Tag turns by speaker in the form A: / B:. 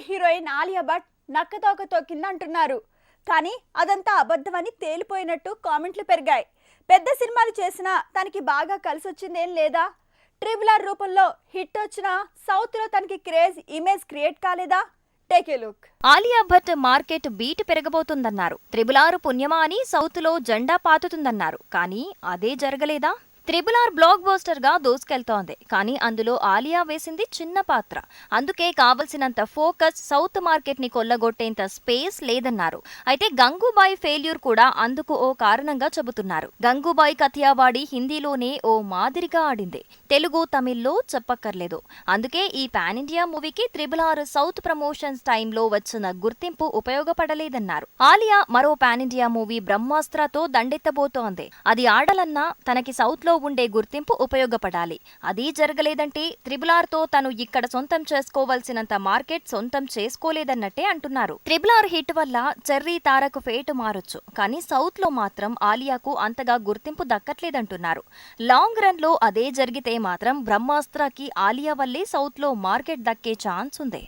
A: Bollywood heroine Alia Bhatt నక్కతోక తొక్కిందంటున్నారు కానీ అదంతా అబద్ధమని తేలిపోయినట్టు కామెంట్లు పెరిగాయి. పెద్ద సినిమాలు చేసినా తనకి బాగా కలిసొచ్చిందేం లేదా? ట్రిబులర్ రూపంలో హిట్ వచ్చిన సౌత్లో తనకి క్రేజ్ ఇమేజ్ క్రియేట్ కాలేదా? Take look.
B: Alia Bhatt market beat పెరగబోతుందన్నారు. త్రిబులారు పుణ్యమా అని సౌత్లో జెండా పాతుతుందన్నారు. కానీ అదే జరగలేదా? త్రిబుల్ ఆర్ బ్లాక్ బోస్టర్గా దూసుకెళ్తోంది. కానీ అందులో ఆలియా వేసింది చిన్న పాత్ర. అందుకే కావలసినంత ఫోకస్ సౌత్ మార్కెట్ని కొల్లగొట్టేంత స్పేస్ లేదన్నారు. అయితే గంగూబాయ్ ఫెయిల్యూర్ కూడా అందుకు ఓ కారణంగా చెబుతున్నారు. గంగూబాయ్ కథియావాడి హిందీలోనే ఓ మాదిరిగా ఆడింది. తెలుగు తమిళ్ళో చెప్పక్కర్లేదు. అందుకే ఈ పాన్ ఇండియా మూవీకి త్రిబుల్ ఆర్ సౌత్ ప్రమోషన్స్ టైంలో వచ్చిన గుర్తింపు ఉపయోగపడలేదన్నారు. ఆలియా మరో పాన్ ఇండియా మూవీ బ్రహ్మాస్త్రతో దండెత్తబోతోంది. అది ఆడాలన్నా తనకి సౌత్లో ఉండే గుర్తింపు ఉపయోగపడాలి. అది జరగలేదంటే త్రిబులార్తో తను ఇక్కడ సొంతం చేసుకోవాల్సినంత మార్కెట్ సొంతం చేసుకోలేదన్నట్టే అంటున్నారు. త్రిబులార్ హిట్ వల్ల చెర్రీ తారకు ఫేటు మారొచ్చు. కానీ సౌత్లో మాత్రం ఆలియాకు అంతగా గుర్తింపు దక్కట్లేదంటున్నారు. లాంగ్ రన్లో అదే జరిగితే మాత్రం బ్రహ్మాస్త్రకి ఆలియా వల్లే సౌత్లో మార్కెట్ దక్కే ఛాన్స్ ఉంది